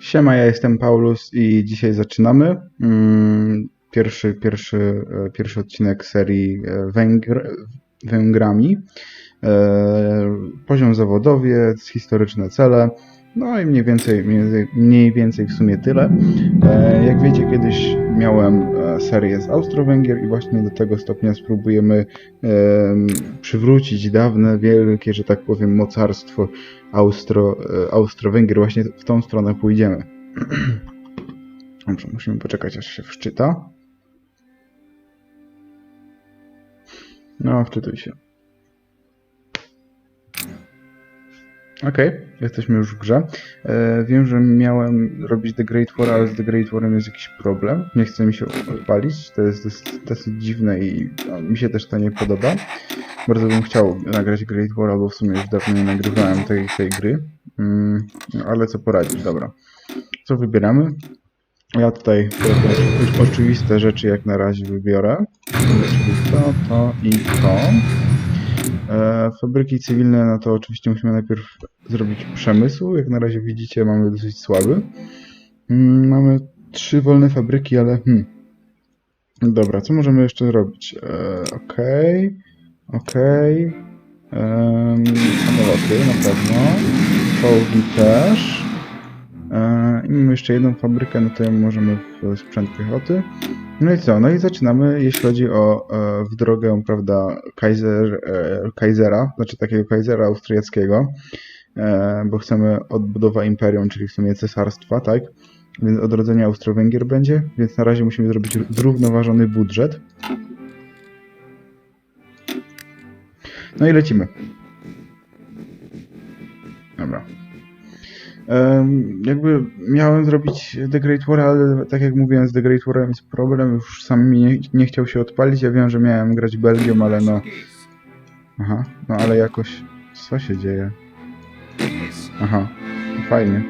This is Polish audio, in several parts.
Siema, ja jestem Paulus i dzisiaj zaczynamy. Mm, Pierwszy, pierwszy, e, pierwszy odcinek serii e, Węgr, Węgrami. E, Poziom zawodowiec, historyczne cele. No i mniej więcej, mniej- mniej więcej w sumie tyle. Jak wiecie, kiedyś miałem e, serię z Austro-Węgier i właśnie do tego stopnia spróbujemy em, przywrócić dawne, wielkie, że tak powiem, mocarstwo Austro, e, Austro-Węgier. Właśnie w tą stronę pójdziemy. Dobrze, musimy poczekać, aż się wczyta. No, wczytuj się. Okej, jesteśmy już w grze. E, wiem, że miałem robić The Great War, ale z The Great Warem jest jakiś problem. Nie chce mi się odpalić. To jest dosyć, dosyć dziwne i no, mi się też to nie podoba. Bardzo bym chciał nagrać Great War, bo w sumie już dawno nie nagrywałem tej, tej gry. Mm, no, ale co poradzić, dobra. Co wybieramy? Ja tutaj oczywiste rzeczy jak na razie wybiorę. Czyli to, to i to. E, fabryki cywilne, no to oczywiście musimy najpierw zrobić przemysł. Jak na razie widzicie, mamy dosyć słaby. Mm, mamy trzy wolne fabryki, ale hmm. Dobra, co możemy jeszcze zrobić? E, Okej, okej. Em, Samoloty na pewno. Czołgi też. E, I mamy jeszcze jedną fabrykę, no to ją możemy w sprzęt piechoty. No i co? No i zaczynamy, jeśli chodzi o e, w drogę, prawda, Kaiser, e, Kaisera, znaczy takiego Kaisera austriackiego, bo chcemy odbudowa imperium, czyli w sumie cesarstwa, tak? Więc odrodzenie Austro-Węgier będzie, więc na razie musimy zrobić zrównoważony budżet. No i lecimy. Dobra. Jakby miałem zrobić The Great War, ale tak jak mówiłem, z The Great Warem jest problem, już sam mi nie, nie chciał się odpalić. Ja wiem, że miałem grać Belgią, ale no. Aha, no ale jakoś. Co się dzieje? Aha, no fajnie.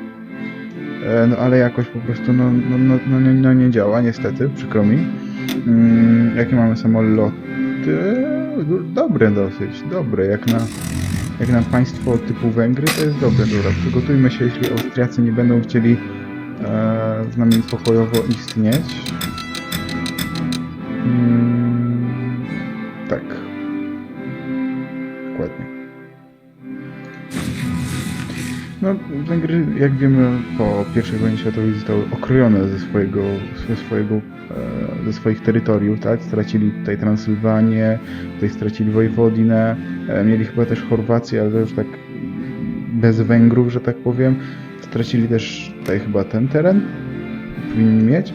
E, no ale jakoś po prostu, no, no, no, no, nie, no nie działa, niestety, przykro mi. Mm, jakie mamy samoloty? Dobre dosyć, dobre, jak na jak na państwo typu Węgry, to jest dobre. Dobra, przygotujmy się, jeśli Austriacy nie będą chcieli e, z nami pokojowo istnieć. No, Węgry, jak wiemy, po I wojnie światowej zostały okrojone ze swojego, ze swojego, e, ze swoich terytoriów, tak? Stracili tutaj Transylwanię, tutaj stracili Wojwodinę, e, mieli chyba też Chorwację, ale już tak bez Węgrów, że tak powiem. Stracili też tutaj chyba ten teren, powinni mieć.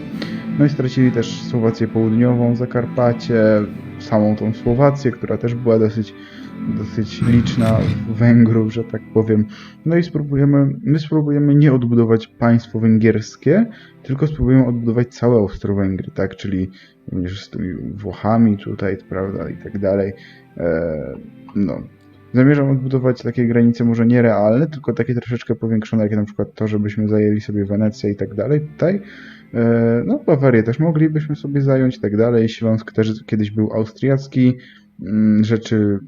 No i stracili też Słowację Południową, Zakarpacie, samą tą Słowację, która też była dosyć, dosyć liczna Węgrów, że tak powiem. No i spróbujemy, my spróbujemy nie odbudować państwo węgierskie, tylko spróbujemy odbudować całe Austro-Węgry, tak, czyli również z tymi Włochami tutaj, prawda, i tak dalej. E, no. Zamierzam odbudować takie granice może nierealne, tylko takie troszeczkę powiększone, jak na przykład to, żebyśmy zajęli sobie Wenecję i tak dalej tutaj. E, No, Bawarię też moglibyśmy sobie zająć tak dalej. Śląsk też kiedyś był austriacki. Mm, Rzeczy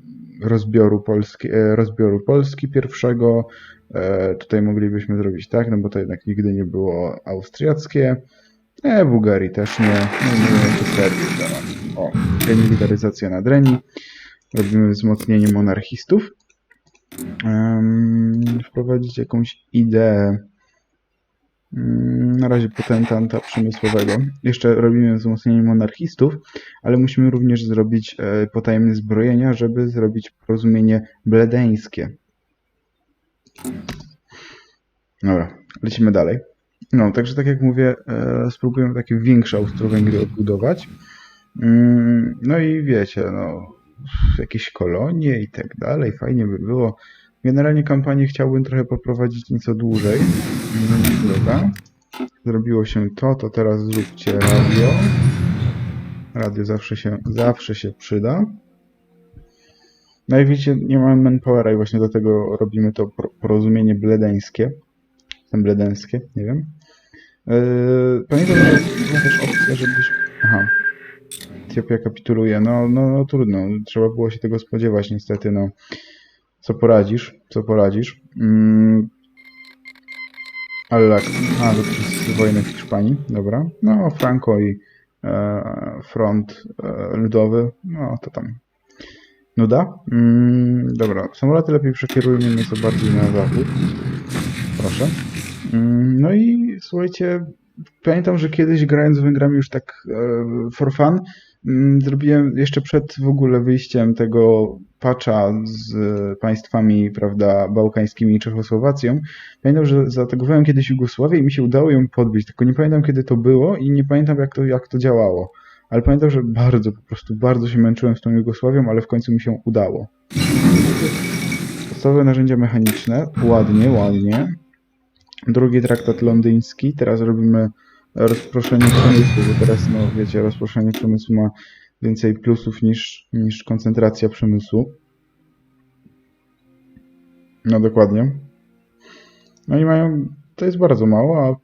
rozbioru Polski, e, rozbioru Polski pierwszego. E, Tutaj moglibyśmy zrobić tak, no bo to jednak nigdy nie było austriackie. E, Bułgarii też nie. No nie wiem, czy Serbii. O, demilitaryzacja na Dreni. Robimy wzmocnienie monarchistów. Em, wprowadzić jakąś ideę na razie potentanta przemysłowego. Jeszcze robimy wzmocnienie monarchistów, ale musimy również zrobić e, potajemne zbrojenia, żeby zrobić porozumienie bledeńskie. Dobra, lecimy dalej. No, także tak jak mówię, e, spróbujemy takie większe Austro-Węgry odbudować. Mm, No i wiecie, no, jakieś kolonie i tak dalej, fajnie by było. Generalnie kampanię chciałbym trochę poprowadzić nieco dłużej. Dobra. Zrobiło się to, to teraz zróbcie radio. Radio zawsze się, zawsze się przyda. No jak widzicie, nie mamy manpowera i właśnie do tego robimy to porozumienie bledeńskie. Tam bledeńskie, nie wiem. Yy, pamiętam, że też opcja, żebyś... Aha. Etiopia kapituluje. No, no, no trudno. Trzeba było się tego spodziewać niestety, no. Co poradzisz? Co poradzisz? Mm. Tak, a to przez wojnę w Hiszpanii, dobra. No, Franco i e, front e, ludowy, no to tam nuda. Mm, dobra, samoloty lepiej przekierujmy nieco bardziej na zachód. Proszę. Mm, no i słuchajcie, pamiętam, że kiedyś grając z Węgrami już tak e, for fun, mm, zrobiłem jeszcze przed w ogóle wyjściem tego patcha z państwami, prawda, bałkańskimi i Czechosłowacją. Pamiętam, że zaatakowałem kiedyś Jugosławię i mi się udało ją podbić, tylko nie pamiętam kiedy to było i nie pamiętam jak to, jak to działało. Ale pamiętam, że bardzo, po prostu bardzo się męczyłem z tą Jugosławią, ale w końcu mi się udało. Podstawowe narzędzia mechaniczne, ładnie, ładnie. Drugi traktat londyński, teraz robimy rozproszenie przemysłu, bo teraz, no wiecie, rozproszenie przemysłu ma więcej plusów niż, niż koncentracja przemysłu. No dokładnie. No i mają, to jest bardzo mało, a w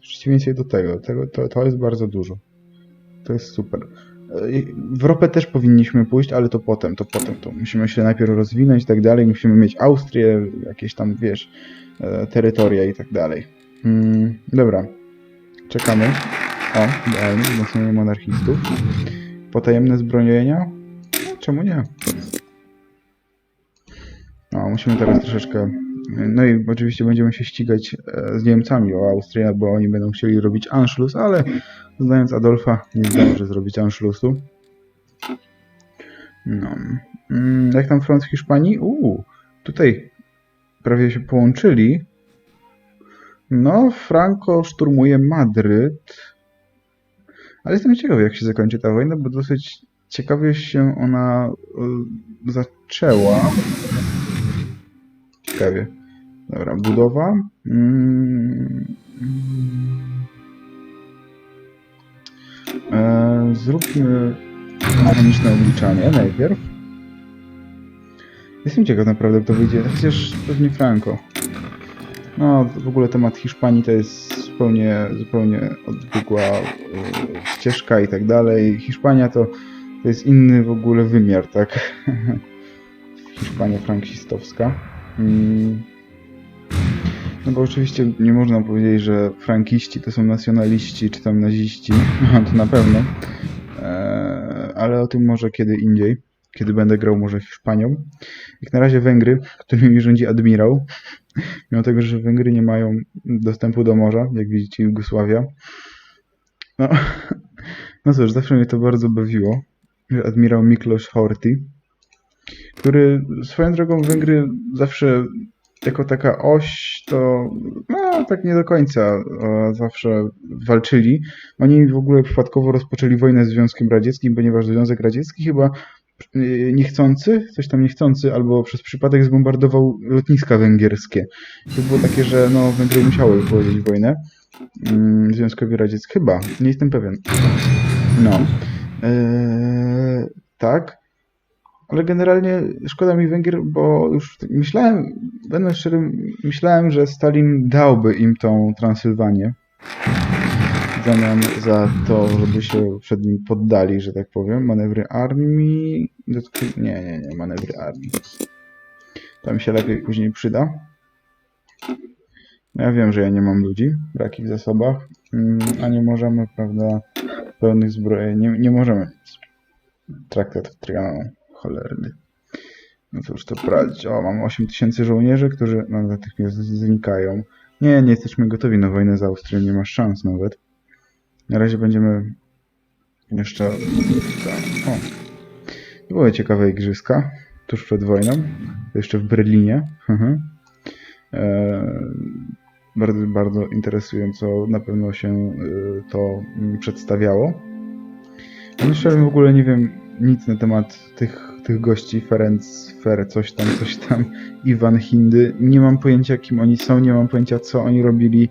przeciwieństwie, do tego, tego to, to jest bardzo dużo. To jest super. W ropę też powinniśmy pójść, ale to potem, to potem. To musimy się najpierw rozwinąć i tak dalej. Musimy mieć Austrię, jakieś tam, wiesz, e, terytoria i tak dalej. Mm, dobra. Czekamy. O, idealnie, wzmocnienie monarchistów. Potajemne zbrojenia? No, czemu nie? No, musimy teraz troszeczkę... No i oczywiście będziemy się ścigać e, z Niemcami o Austrię, bo oni będą chcieli robić Anschluss, ale znając Adolfa nie zdąży zrobić Anschlussu. No. Mm, Jak tam front w Hiszpanii? Uuu, tutaj prawie się połączyli. No, Franco szturmuje Madryt. Ale jestem ciekawy, jak się zakończy ta wojna, bo dosyć ciekawie się ona y, zaczęła. Ciekawie. Dobra, budowa. Mm, e, zróbmy mechaniczne obliczanie najpierw. Jestem ciekaw naprawdę, kto wyjdzie, chociaż pewnie Franco. No, w ogóle temat Hiszpanii to jest zupełnie, zupełnie odbiegła y, ścieżka i tak dalej. Hiszpania to, to jest inny w ogóle wymiar, tak? Hiszpania frankistowska. Mm. No bo oczywiście nie można powiedzieć, że frankiści to są nacjonaliści czy tam naziści, to na pewno. Eee, ale o tym może kiedy indziej, kiedy będę grał może Hiszpanią. Jak na razie Węgry, którymi rządzi admirał, mimo tego, że Węgry nie mają dostępu do morza, jak widzicie Jugosławia. No, no cóż, zawsze mnie to bardzo bawiło, że admirał Miklos Horthy, który swoją drogą Węgry zawsze jako taka oś to no tak nie do końca zawsze walczyli. Oni w ogóle przypadkowo rozpoczęli wojnę z Związkiem Radzieckim, ponieważ Związek Radziecki chyba niechcący, coś tam niechcący, albo przez przypadek zbombardował lotniska węgierskie. To było takie, że no, Węgry musiały wypowiedzieć wojnę mm, Związkowi Radzieckiemu. Chyba, nie jestem pewien. No. Eee, tak. Ale generalnie szkoda mi Węgier, bo już myślałem, będę szczerym, myślałem, że Stalin dałby im tą Transylwanię zamian za to, żeby się przed nim poddali, że tak powiem. Manewry armii. Nie, nie, nie, manewry armii. To mi się lepiej później przyda. Ja wiem, że ja nie mam ludzi, braki w zasobach, mm, a nie możemy, prawda, pełnych zbrojeń, nie, nie możemy. Traktat Trianon, cholerny. No cóż, to prawić. O, mam 8000 żołnierzy, którzy natychmiast znikają. Nie, nie jesteśmy gotowi na wojnę z Austrią, nie ma szans nawet. Na razie będziemy jeszcze... O, to były ciekawe igrzyska, tuż przed wojną, jeszcze w Berlinie. Mhm. E, bardzo, bardzo interesująco na pewno się y, to przedstawiało. Ja szczerze w ogóle nie wiem nic na temat tych, tych gości, Ferenc, Fer, coś tam, coś tam, Iwan Hindy. Nie mam pojęcia kim oni są, nie mam pojęcia co oni robili.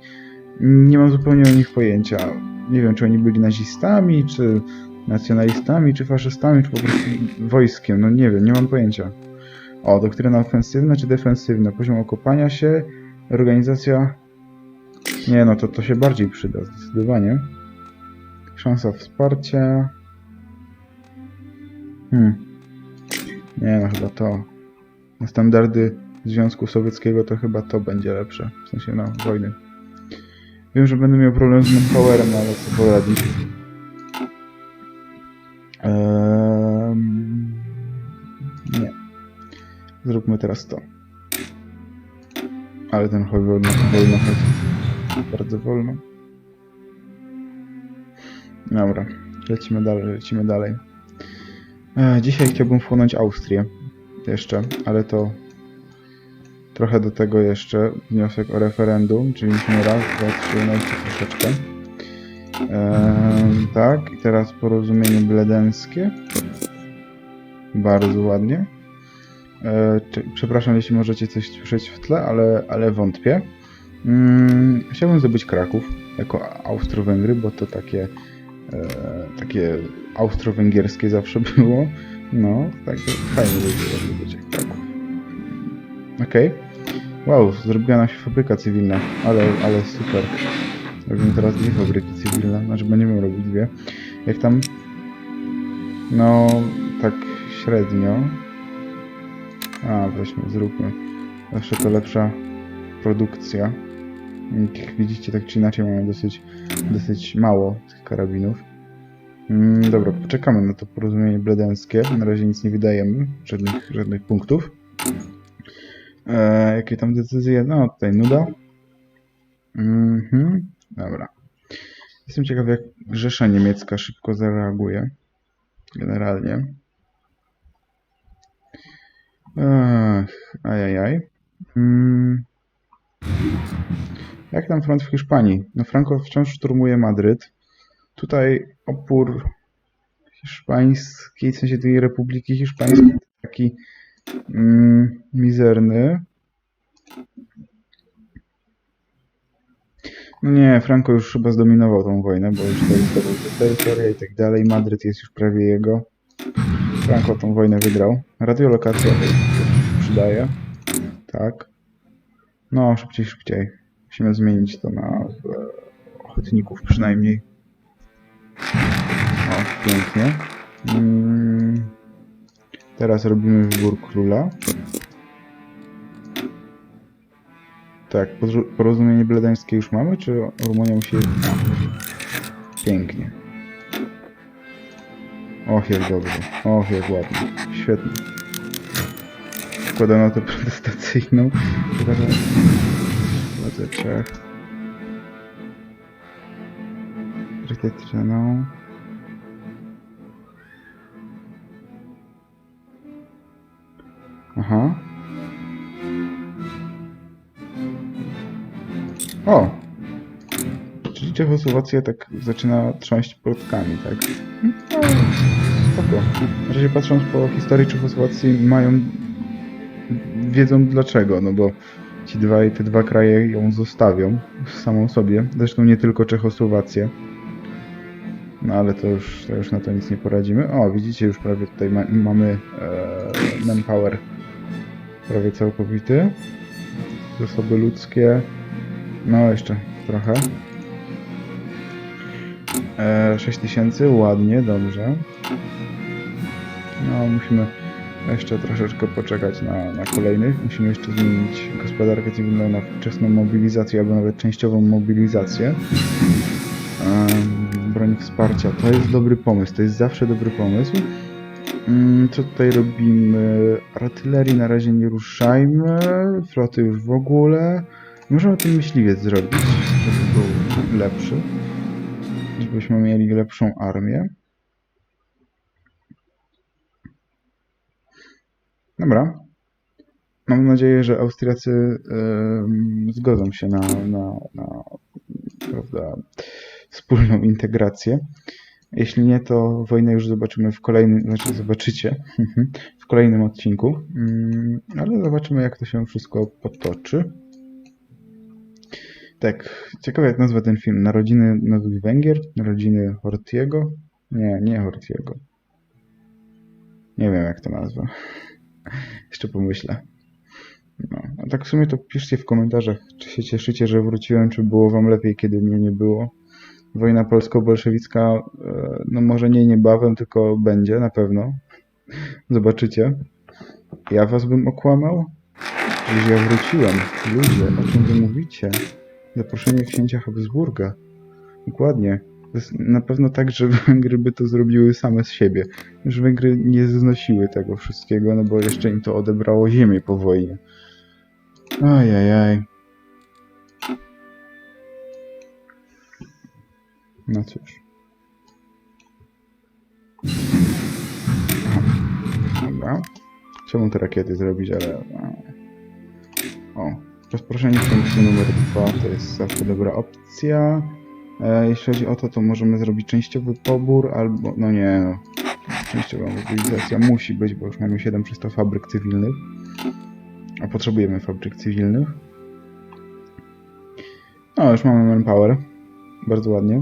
Nie mam zupełnie o nich pojęcia. Nie wiem, czy oni byli nazistami, czy nacjonalistami, czy faszystami, czy po prostu wojskiem. No nie wiem, nie mam pojęcia. O, doktryna ofensywna czy defensywna? Poziom okopania się, organizacja... Nie, no to, to się bardziej przyda, zdecydowanie. Szansa wsparcia... Hmm. Nie, no chyba to. Na standardy Związku Sowieckiego to chyba to będzie lepsze. W sensie, no, wojny. Wiem, że będę miał problem z manpowerem, no ale co poradzić. Ehm, nie. Zróbmy teraz to. Ale ten hoj wolno, wolno chodzi. Bardzo wolno. Dobra, lecimy dalej, lecimy dalej. E, dzisiaj chciałbym wchłonąć Austrię. Jeszcze, ale to trochę do tego jeszcze wniosek o referendum, czyli musimy raz, dwa, trzy, no troszeczkę. Tak, i teraz porozumienie bledeńskie. Bardzo ładnie. E, czy, przepraszam, jeśli możecie coś słyszeć w tle, ale, ale wątpię. Mm, chciałbym zdobyć Kraków jako Austro-Węgry, bo to takie, e, takie austro-węgierskie zawsze było. No, tak fajnie by było zdobyć jak Kraków. Okej. Wow, zrobiła się fabryka cywilna, ale, ale super. Robimy teraz dwie fabryki cywilne, znaczy będziemy robić dwie. Jak tam? No, tak średnio. A, weźmy, zróbmy. Zawsze to lepsza produkcja. Jak widzicie, tak czy inaczej mamy dosyć, dosyć mało tych karabinów. Mm, dobra, poczekamy na to porozumienie bledeńskie. Na razie nic nie wydajemy, żadnych, żadnych punktów. E, jakie tam decyzje? No, tutaj nuda. Mhm, dobra. Jestem ciekaw, jak Rzesza Niemiecka szybko zareaguje. Generalnie. Ech, ajajaj. Mm. Jak tam front w Hiszpanii? No Franco wciąż szturmuje Madryt. Tutaj opór hiszpańskiej, w sensie tej Republiki Hiszpańskiej taki mm, mizerny. No nie, Franco już chyba zdominował tą wojnę, bo już to jest terytoria i tak dalej. Madryt jest już prawie jego. Franco tą wojnę wygrał. Radiolokacja przydaje. Tak. No, szybciej, szybciej. Musimy zmienić to na e, ochotników przynajmniej. O, pięknie. Mm. Teraz robimy wybór króla. Tak, porozumienie bledańskie już mamy, czy Rumunia musi... Pięknie. Och, jak dobrze. Och, jak ładnie. Świetnie. Składam notę protestacyjną. Uważam. Władze Czech. Rytetyczną. Czechosłowacja tak zaczyna trząść portkami, tak? No. Na razie patrząc po historii Czechosłowacji mają... Wiedzą dlaczego, no bo ci dwaj, te dwa kraje ją zostawią samą sobie. Zresztą nie tylko Czechosłowację. No ale to już, to już na to nic nie poradzimy. O, widzicie, już prawie tutaj ma, mamy e, manpower prawie całkowity. Zasoby ludzkie. No, jeszcze trochę. E, 6000, ładnie, dobrze. No, musimy jeszcze troszeczkę poczekać na, na kolejnych. Musimy jeszcze zmienić gospodarkę cywilną na wczesną mobilizację, albo nawet częściową mobilizację. Em, broń wsparcia. To jest dobry pomysł, to jest zawsze dobry pomysł. Mm, Co tutaj robimy? Artylerii na razie nie ruszajmy, floty już w ogóle. Możemy ten myśliwiec zrobić, żeby był lepszy. Żebyśmy mieli lepszą armię. Dobra. Mam nadzieję, że Austriacy em, zgodzą się na, na, na prawda, wspólną integrację. Jeśli nie, to wojnę już zobaczymy w kolejnym, znaczy zobaczycie w kolejnym odcinku, Mm, ale zobaczymy jak to się wszystko potoczy. Tak, ciekawe jak nazwa ten film. Narodziny Nowych Węgier? Narodziny Hortiego? Nie, nie Hortiego. Nie wiem jak to nazwa. Jeszcze pomyślę. No, a tak w sumie to piszcie w komentarzach, czy się cieszycie, że wróciłem, czy było wam lepiej, kiedy mnie nie było. Wojna polsko-bolszewicka, e, no może nie niebawem, tylko będzie na pewno. Zobaczycie. Ja was bym okłamał? Przecież ja wróciłem. Ludzie, o czym wy mówicie? Zaproszenie księcia Habsburga. Dokładnie. Na pewno tak, że Węgry by to zrobiły same z siebie. Że Węgry nie znosiły tego wszystkiego, no bo jeszcze im to odebrało ziemię po wojnie. Ajajaj. No cóż. Dobra. Chciałbym te rakiety zrobić, ale... O. Rozproszenie funkcji numer dwa to jest zawsze dobra opcja. E, jeśli chodzi o to, to możemy zrobić częściowy pobór albo... No nie, no. Częściowa mobilizacja musi być, bo już mamy 7300 fabryk cywilnych. A potrzebujemy fabryk cywilnych. No, już mamy manpower. Bardzo ładnie.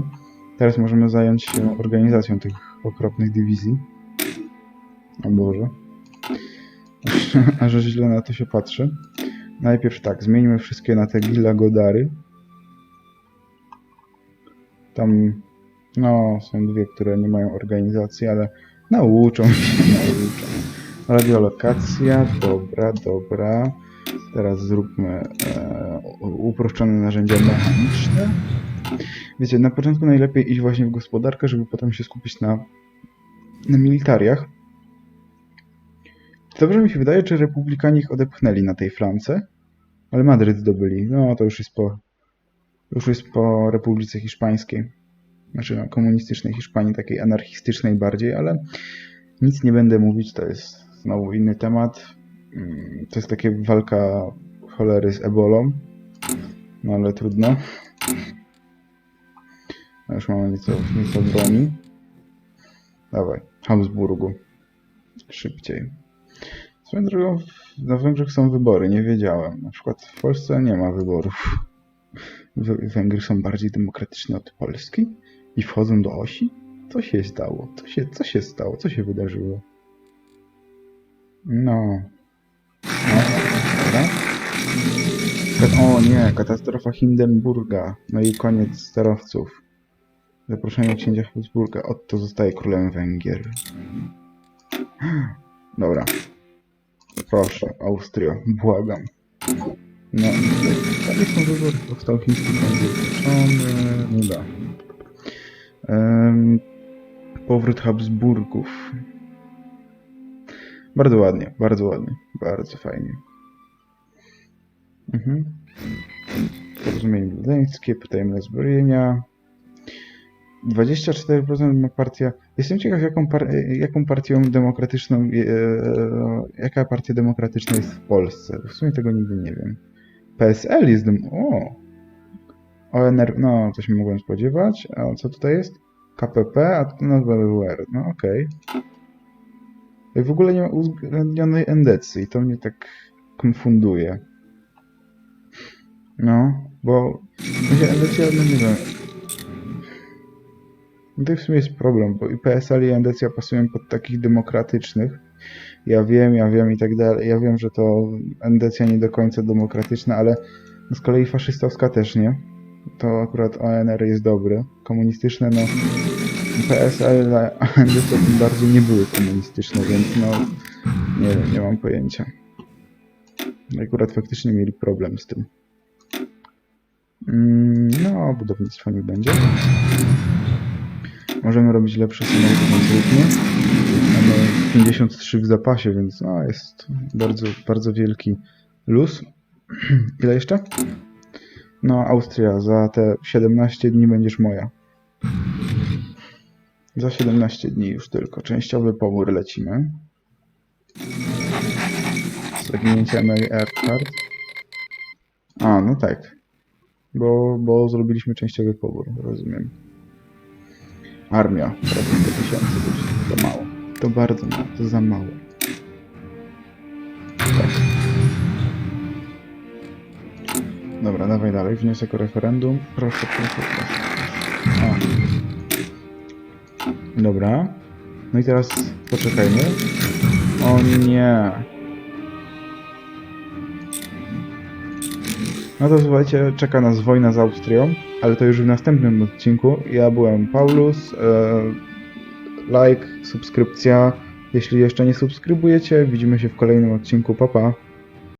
Teraz możemy zająć się organizacją tych okropnych dywizji. O Boże. Aż, aż źle na to się patrzy. Najpierw tak, zmieńmy wszystkie na te Gila Godary. Tam, no, są dwie, które nie mają organizacji, ale nauczą się, nauczą. Radiolokacja, dobra, dobra. Teraz zróbmy e, uproszczone narzędzia mechaniczne. Wiecie, na początku najlepiej iść właśnie w gospodarkę, żeby potem się skupić na, na militariach. Dobrze mi się wydaje, czy republikanie ich odepchnęli na tej flance, ale Madryt zdobyli. No to już jest po, już jest po Republice Hiszpańskiej. Znaczy no, komunistycznej Hiszpanii, takiej anarchistycznej bardziej, ale nic nie będę mówić, to jest znowu inny temat. Mm, To jest takie walka cholery z ebolą. No ale trudno. No Już mamy nieco, nieco broni. Dawaj, Habsburgu. Szybciej. Swoją drogą, na Węgrzech są wybory, nie wiedziałem. Na przykład w Polsce nie ma wyborów. Węgry są bardziej demokratyczne od Polski i wchodzą do osi? Co się stało? Co się, co się stało? Co się wydarzyło? No. No, O nie, katastrofa Hindenburga. No i koniec sterowców. Zaproszenie księcia Habsburga. Otto zostaje królem Węgier. Dobra. Proszę, Austria, błagam. No, takie są wybory. Powstał chiński zjednoczony. No da. Em, powrót Habsburgów. Bardzo ładnie, bardzo ładnie. Bardzo fajnie. Mhm. Porozumienie wiedeńskie, pytajmy zbrojenia. 24% ma partia. Jestem ciekaw, jaką, par... jaką partią demokratyczną. E... Jaka partia demokratyczna jest w Polsce. W sumie tego nigdy nie wiem. PSL jest. O! ONR. No, to się mogłem spodziewać. A co tutaj jest? KPP, a to nazwa WR. No, okej. W ogóle nie ma uwzględnionej endecji i to mnie tak konfunduje. No, bo endecja, no nie wiem. No to w sumie jest problem, bo i PSL i endecja pasują pod takich demokratycznych. Ja wiem, ja wiem i tak dalej. Ja wiem, że to endecja nie do końca demokratyczna, ale z kolei faszystowska też nie. To akurat ONR jest dobry. Komunistyczne, no PSL, a endecja tym bardziej nie były komunistyczne, więc no nie wiem, nie mam pojęcia. Akurat faktycznie mieli problem z tym. Mm, No, budownictwo nie będzie. Możemy robić lepsze samoloty konkretnie. Mamy 53 w zapasie, więc no, jest bardzo, bardzo wielki luz. Ile jeszcze? No, Austria, za te 17 dni będziesz moja. Za 17 dni już tylko. Częściowy pobór lecimy. Zaginięcie Mary Earhart. A, no tak. Bo, bo zrobiliśmy częściowy pobór, rozumiem. Armia, prawie 100 tysięcy, to za mało. To bardzo mało, to za mało. Tak. Dobra, dawaj dalej. Wniosek o referendum. Proszę, proszę, proszę. Dobra. No i teraz poczekajmy. O nie. No to słuchajcie, czeka nas wojna z Austrią, ale to już w następnym odcinku. Ja byłem Paulus. E, like, subskrypcja. Jeśli jeszcze nie subskrybujecie, widzimy się w kolejnym odcinku. Pa, pa.